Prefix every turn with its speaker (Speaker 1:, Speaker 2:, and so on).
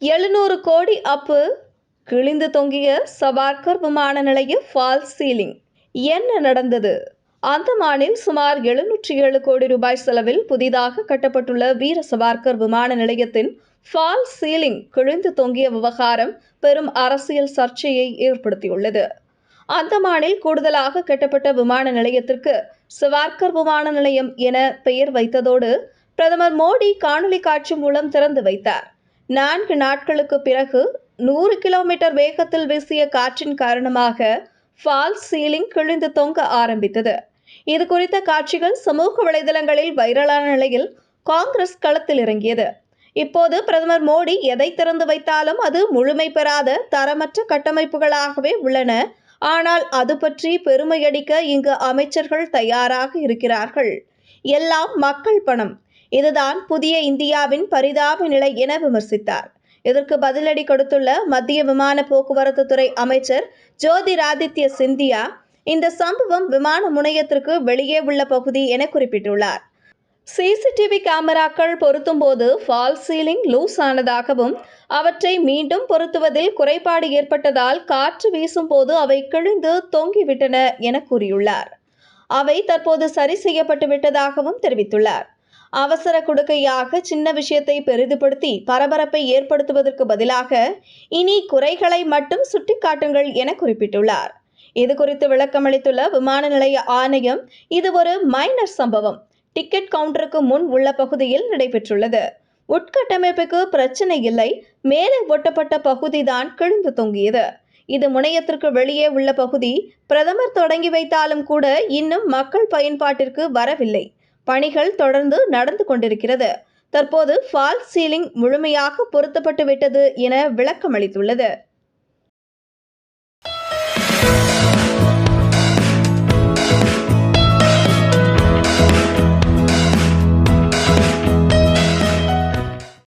Speaker 1: எழுநூறு கோடி அப்பு. கிழிந்து தொங்கிய சபார்கர் விமான நிலைய ஃபால் சீலிங். என்ன நடந்தது? அந்தமானில் சுமார் எழுநூற்றி ஏழு கோடி ரூபாய் செலவில் புதிதாக கட்டப்பட்டுள்ள வீர சவார்கர் விமான நிலையத்தின் ஃபால் சீலிங் கிழிந்து தொங்கிய விவகாரம் பெரும் அரசியல் சர்ச்சையை ஏற்படுத்தியுள்ளது. அந்தமானில் கூடுதலாக கட்டப்பட்ட விமான நிலையத்திற்கு சவார்கர் விமான நிலையம் என பெயர் வைத்ததோடு பிரதமர் மோடி காணொலி காட்சி மூலம் திறந்து வைத்தார். நான்கு நாட்களுக்கு பிறகு நூறு கிலோமீட்டர் வேகத்தில் வீசிய காற்றின் காரணமாக ஃபால் சீலிங் கிழிந்து தொங்க ஆரம்பித்தது. இது குறித்த காட்சிகள் சமூக வலைதளங்களில் வைரலான நிலையில் காங்கிரஸ் களத்தில் இறங்கியது. இப்போது பிரதமர் மோடி எதை திறந்து வைத்தாலும் அது முழுமை பெறாத தரமற்ற கட்டமைப்புகளாகவே உள்ளன. ஆனால் அது பற்றி பெருமையடிக்க இங்கு அமைச்சர்கள் தயாராக இருக்கிறார்கள். எல்லாம் மக்கள் பணம். இதுதான் புதிய இந்தியாவின் பரிதாப நிலை என விமர்சித்தார். இதற்கு பதிலடி கொடுத்துள்ள மத்திய விமான போக்குவரத்து துறை அமைச்சர் ஜோதிராதித்ய சிந்தியா இந்த சம்பவம் விமான முனையத்திற்கு வெளியே உள்ள பகுதி என குறிப்பிட்டுள்ளார். சிசிடிவி கேமராக்கள் பொருத்தும் போது ஃபால் சீலிங் லூஸ் ஆனதாகவும் அவற்றை மீண்டும் பொருத்துவதில் குறைபாடு ஏற்பட்டதால் காற்று வீசும் போது அவை கிழிந்து தொங்கிவிட்டன என கூறியுள்ளார். அவை தற்போது சரி செய்யப்பட்டு விட்டதாகவும் தெரிவித்துள்ளார். அவசர குடுக்கையாக சின்ன விஷயத்தை பெரிதுபடுத்தி பரபரப்பை ஏற்படுத்துவதற்கு பதிலாக இனி குறைகளை மட்டும் சுட்டிக்காட்டுங்கள் என குறிப்பிட்டுள்ளார். இது குறித்து விளக்கமளித்துள்ள விமான நிலைய ஆணையம் இது ஒரு மைனர் சம்பவம். டிக்கெட் கவுண்டருக்கு முன் உள்ள பகுதியில் நடைபெற்றுள்ளது. உட்கட்டமைப்புக்கு பிரச்சனை இல்லை. மேலே ஒட்டப்பட்ட பகுதிதான் கிழிந்து தொங்கியது. இது முனையத்திற்கு வெளியே உள்ள பகுதி பிரதமர் தொடங்கி வைத்தாலும் கூட இன்னும் மக்கள் பயன்பாட்டிற்கு வரவில்லை. பணிகள் தொடர்ந்து நடந்து கொண்டிருக்கிறது. தற்போது ஃபால் சீலிங் முழுமையாக பொருத்தப்பட்டு விட்டது என விளக்கமளித்துள்ளது.